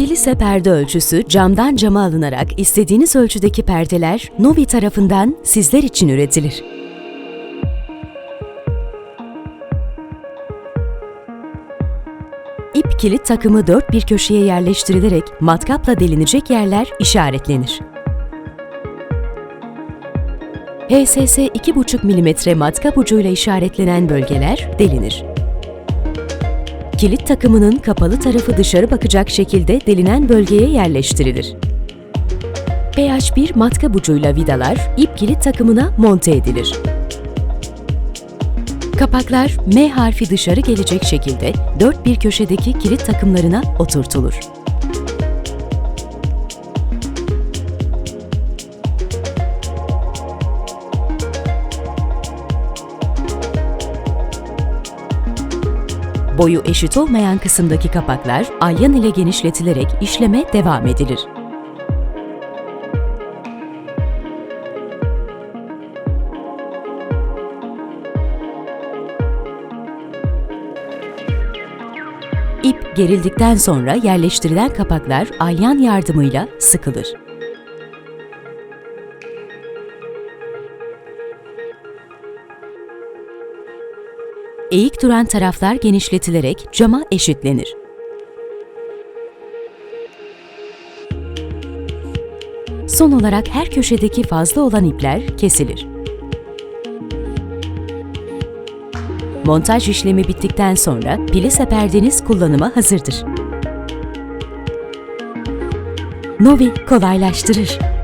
Pilise perde ölçüsü camdan cama alınarak istediğiniz ölçüdeki perdeler Novi tarafından sizler için üretilir. İp kilit takımı dört bir köşeye yerleştirilerek matkapla delinecek yerler işaretlenir. HSS 2,5 mm matkap ucuyla işaretlenen bölgeler delinir. Kilit takımının kapalı tarafı dışarı bakacak şekilde delinen bölgeye yerleştirilir. PH1 matkap ucuyla vidalar ip kilit takımına monte edilir. Kapaklar M harfi dışarı gelecek şekilde dört bir köşedeki kilit takımlarına oturtulur. Boyu eşit olmayan kısımdaki kapaklar alyan ile genişletilerek işleme devam edilir. İp gerildikten sonra yerleştirilen kapaklar alyan yardımıyla sıkılır. Eğik duran taraflar genişletilerek cama eşitlenir. Son olarak her köşedeki fazla olan ipler kesilir. Montaj işlemi bittikten sonra plise perdeniz kullanıma hazırdır. Novi kolaylaştırır.